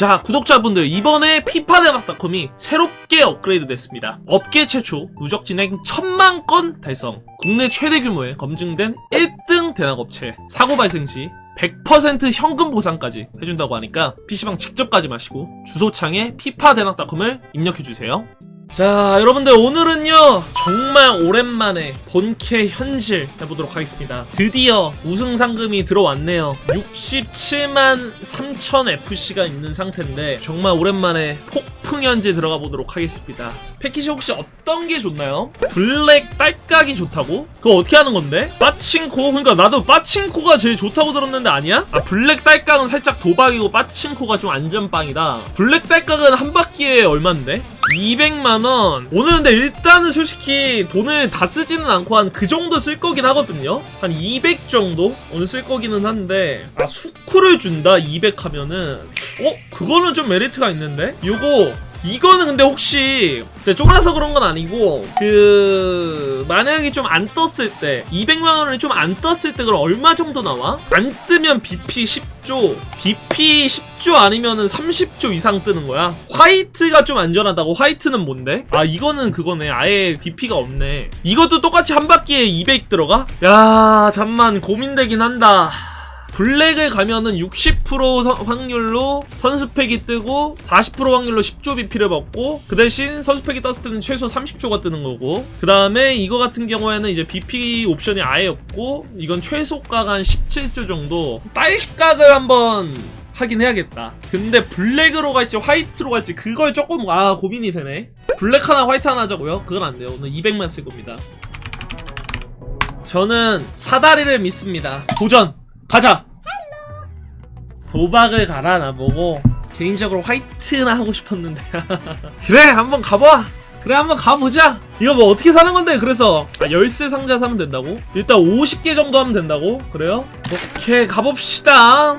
자, 구독자분들, 이번에 피파대박닷컴이 새롭게 업그레이드 됐습니다. 업계 최초 누적 진행 천만 건 달성. 국내 최대 규모의 검증된 1등 대낙업체. 사고 발생 시 100% 현금 보상까지 해준다고 하니까 PC방 직접 가지 마시고 주소창에 피파대낙닷컴을 입력해주세요. 자, 여러분들 오늘은요 정말 오랜만에 본캐 현실 해보도록 하겠습니다. 드디어 우승 상금이 들어왔네요. 67만 3천 FC가 있는 상태인데 정말 오랜만에 폭풍 현재 들어가 보도록 하겠습니다. 패키지 혹시 어떤 게 좋나요? 블랙 딸깍이 좋다고? 그거 어떻게 하는 건데? 빠칭코? 그러니까 나도 빠칭코가 제일 좋다고 들었는데 아니야? 아 블랙 딸깍은 살짝 도박이고 빠칭코가 좀 안전빵이다. 블랙 딸깍은 한 바퀴에 얼마인데? 200만원. 오늘 근데 일단은 솔직히 돈을 다 쓰지는 않고 한 그 정도 쓸 거긴 하거든요? 한 200 정도? 오늘 쓸 거기는 한데, 아, 수쿠를 준다? 200 하면은, 어? 그거는 좀 메리트가 있는데? 요거, 이거는 근데 혹시 제가 쫄아서 그런 건 아니고 그 만약에 좀 안 떴을 때 200만 원을 좀 안 떴을 때 그럼 얼마 정도 나와? 안 뜨면 BP 10조 BP 10조 아니면은 30조 이상 뜨는 거야 화이트가 좀 안전하다고 화이트는 뭔데? 아 이거는 그거네 아예 BP가 없네 이것도 똑같이 한 바퀴에 200 들어가? 야 잠만 고민되긴 한다 블랙을 가면은 60% 서- 확률로 선수팩이 뜨고 40% 확률로 10조 BP를 받고 그 대신 선수팩이 떴을 때는 최소 30조가 뜨는 거고. 그 다음에 이거 같은 경우에는 이제 BP 옵션이 아예 없고 이건 최소가가 한 17조 정도 딸깍을 한번 하긴 해야겠다. 근데 블랙으로 갈지 화이트로 갈지 그걸 조금 아 고민이 되네. 블랙 하나 화이트 하나 하자고요? 그건 안 돼요. 오늘 200만 쓸 겁니다. 저는 사다리를 믿습니다. 도전 가자. 도박을 가라 나보고 개인적으로 화이트나 하고 싶었는데 그래 한번 가봐 그래 한번 가보자 이거 뭐 어떻게 사는 건데 그래서 아, 열쇠 상자 사면 된다고? 일단 50개 정도 하면 된다고? 그래요? 오케이 가봅시다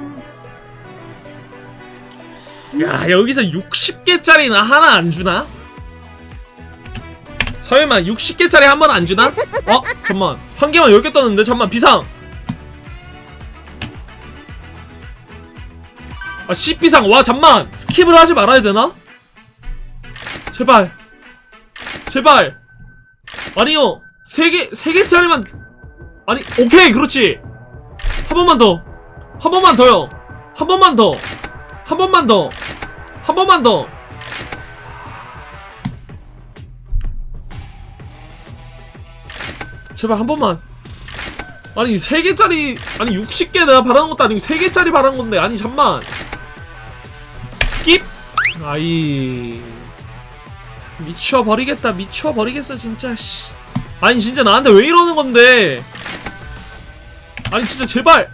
야 여기서 60개짜리나 하나 안 주나? 설마 60개짜리 한 번 안 주나? 어? 잠만 한 개만 10개 떴는데 잠만 비상 아 C비상 와 잠만! 스킵을 하지 말아야 되나? 제발. 제발. 아니요. 세개 세 개짜리만. 아니 오케이 그렇지. 한 번만 더. 한 번만 더요. 한 번만 더. 한 번만 더. 한 번만 더. 제발 한 번만. 아니 세 개짜리 아니 60개 내가 바라는 것도 아니고 세 개짜리 바라는 건데. 아니 잠만 아이 미쳐버리겠다 미쳐버리겠어 진짜 씨. 아니 진짜 나한테 왜 이러는 건데? 아니 진짜 제발!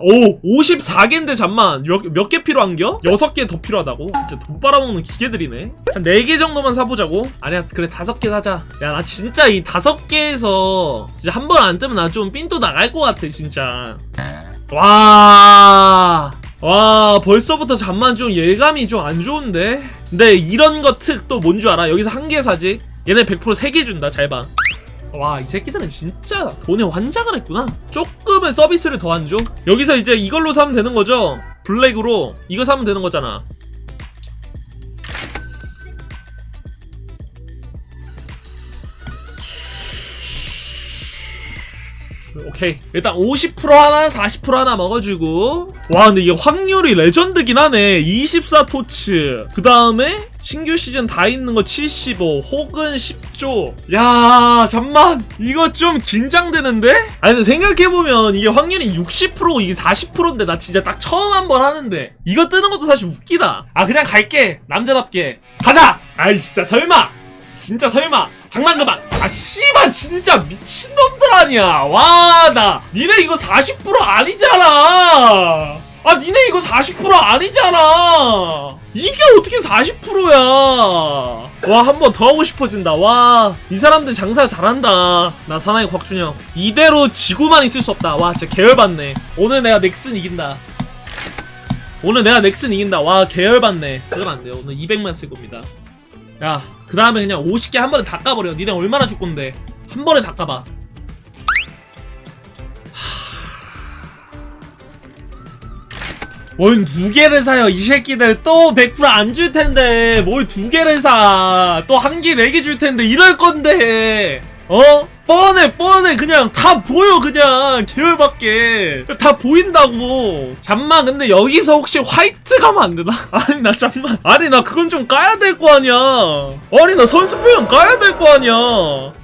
오 54개인데 잠만. 몇 개 필요한겨? 6개 더 필요하다고? 진짜 돈 빨아먹는 기계들이네. 한 4개 정도만 사보자고? 아니야 그래 5개 사자. 야 나 진짜 이 5개에서 진짜 한 번 안 뜨면 나 좀 삔또 나갈 것 같아 진짜. 와... 와 벌써부터 잠만 좀 예감이 좀 안 좋은데? 근데 이런 거 특 또 뭔 줄 알아? 여기서 한 개 사지? 얘네 100% 3개 준다 잘봐 와 이 새끼들은 진짜 돈에 환장을 했구나 조금은 서비스를 더 안 줘? 여기서 이제 이걸로 사면 되는 거죠? 블랙으로 이거 사면 되는 거잖아 오케이. 일단 50% 하나 40% 하나 먹어주고. 와 근데 이게 확률이 레전드긴 하네. 24토츠. 그 다음에 신규 시즌 다 있는 거 75 혹은 10조. 야 잠만. 이거 좀 긴장되는데? 아니 생각해보면 이게 확률이 60% 이게 40%인데 나 진짜 딱 처음 한 번 하는데. 이거 뜨는 것도 사실 웃기다. 아 그냥 갈게. 남자답게. 가자! 아이 진짜 설마. 진짜 설마 장난 그만 아 씨발 진짜 미친놈들 아니야. 와 나 니네 이거 40% 아니잖아. 아 니네 이거 40% 아니잖아. 이게 어떻게 40%야? 와 한 번 더 하고 싶어진다. 와 이 사람들 장사 잘한다. 나 사나이 곽준영. 이대로 지구만 있을 수 없다. 와 진짜 계열받네. 오늘 내가 넥슨 이긴다. 오늘 내가 넥슨 이긴다. 와 계열받네. 그건 안 돼요. 오늘 200만 쓸 겁니다 야, 그 다음에 그냥 50개 한 번에 다 까버려. 니네 얼마나 줄 건데. 한 번에. 하... 뭘두 개를 사요 이 새끼들 또 100%안 줄 텐데 뭘 두 개를 사 또 한 개 네 개 줄 텐데 이럴 건데 어? 뻔해 뻔해. 그냥 다 보여 그냥. 계열밖에. 다 보인다고. 잠만 근데 여기서 혹시 화이트 가면 안 되나? 아니 나 잠만. 아니 나 그건 좀 까야 될 거 아니야. 아니 나 선수표는 까야 될 거 아니야.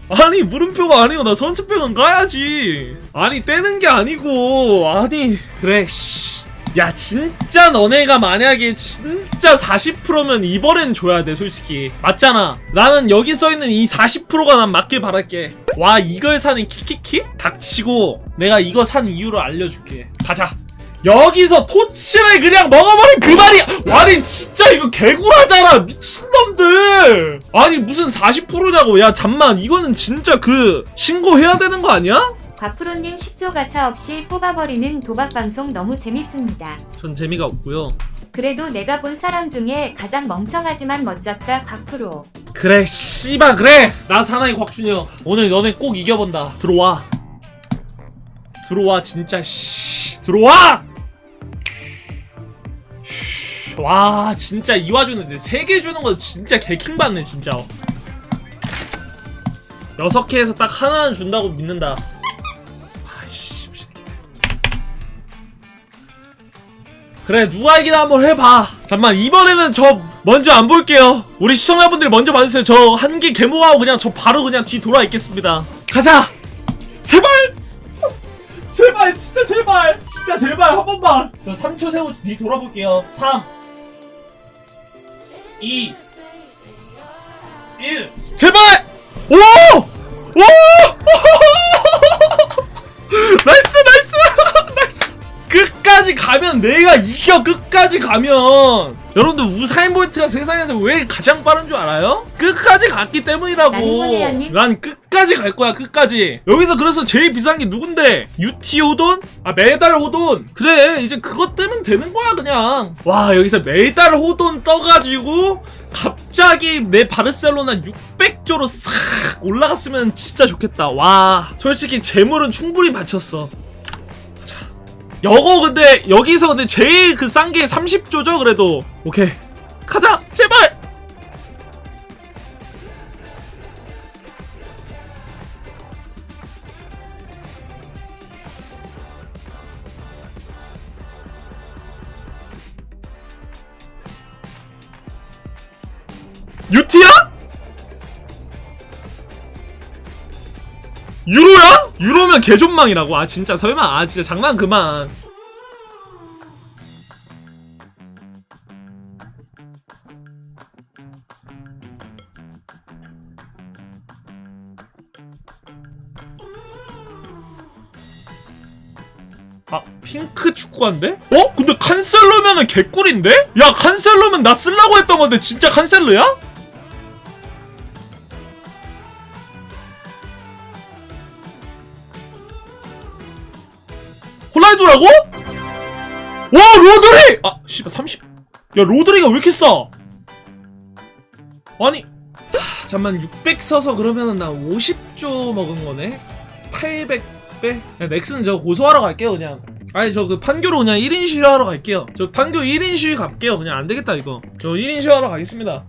아니 물음표가 아니고 나 선수표는 까야지. 아니 떼는 게 아니고. 아니 그래 씨. 야 진짜 너네가 만약에 진짜 40%면 이번엔 줘야 돼 솔직히. 맞잖아. 나는 여기 써있는 이 40%가 난 맞길 바랄게. 와 이걸 사는 키키키? 닥치고 내가 이거 산 이유를 알려줄게. 가자. 여기서 토치를 그냥 먹어버린 그 말이 아니 진짜 이거 개구라잖아 미친놈들! 아니 무슨 40%냐고. 야 잠만. 이거는 진짜 그 신고해야 되는 거 아니야? 곽프로님 10조 가차 없이 뽑아버리는 도박 방송 너무 재밌습니다. 전 재미가 없고요. 그래도 내가 본 사람 중에 가장 멍청하지만 멋졌다 곽프로. 그래 씨발 그래! 나 사나이 곽준혁 오늘 너네 꼭 이겨본다. 들어와. 들어와 진짜 씨. 들어와! 쉬, 와 진짜 이 와주는데 세개 주는 건 진짜 개킹 받네 진짜. 여섯 개에서 딱 하나는 준다고 믿는다 그래 누가 이기나 한번 해봐. 잠만 이번에는 저 먼저 안 볼게요. 우리 시청자분들이 먼저 봐주세요. 저 한 개 개모하고 그냥 저 바로 그냥 뒤 돌아 있겠습니다. 가자! 제발! 제발 진짜 제발! 진짜 제발 한 번만! 저 3초 세고 뒤 돌아볼게요. 3 2 1 제발! 오! 이겨 끝까지 가면. 여러분들 우사인 볼트가 세상에서 왜 가장 빠른 줄 알아요? 끝까지 갔기 때문이라고. 난 끝까지 갈 거야 끝까지. 여기서 그래서 제일 비싼 게 누군데? UT 호돈? 아 메달 호돈. 그래 이제 그것 뜨면 되는 거야 그냥. 와 여기서 메달 호돈 떠가지고 갑자기 내 바르셀로나 600조로 싹 올라갔으면 진짜 좋겠다. 와 솔직히 재물은 충분히 바쳤어 여거 근데 여기서 근데 제일 그 싼 게 30조죠 그래도. 오케이. 가자! 제발! 유티야? 유로면 개존망이라고 아 진짜 설마 아 진짜 장난 그만 아 핑크 축구한데? 어? 근데 칸셀로면은 개꿀인데? 야 칸셀로면 나 쓰려고 했던 건데 진짜 칸셀로야? 홀라이도라고? 와 로드리! 아 씨발 30. 야 로드리가 왜 이렇게 싸? 아니 하, 잠만 600 써서 그러면은 나 50조 먹은 거네. 800 빼. 야, 맥스는 저 고소하러 갈게요 그냥. 아니 저 그 판교로 그냥 1인 시위하러 갈게요. 저 판교 1인 시위 갈게요. 그냥 안 되겠다 이거. 저 1인 시위하러 가겠습니다.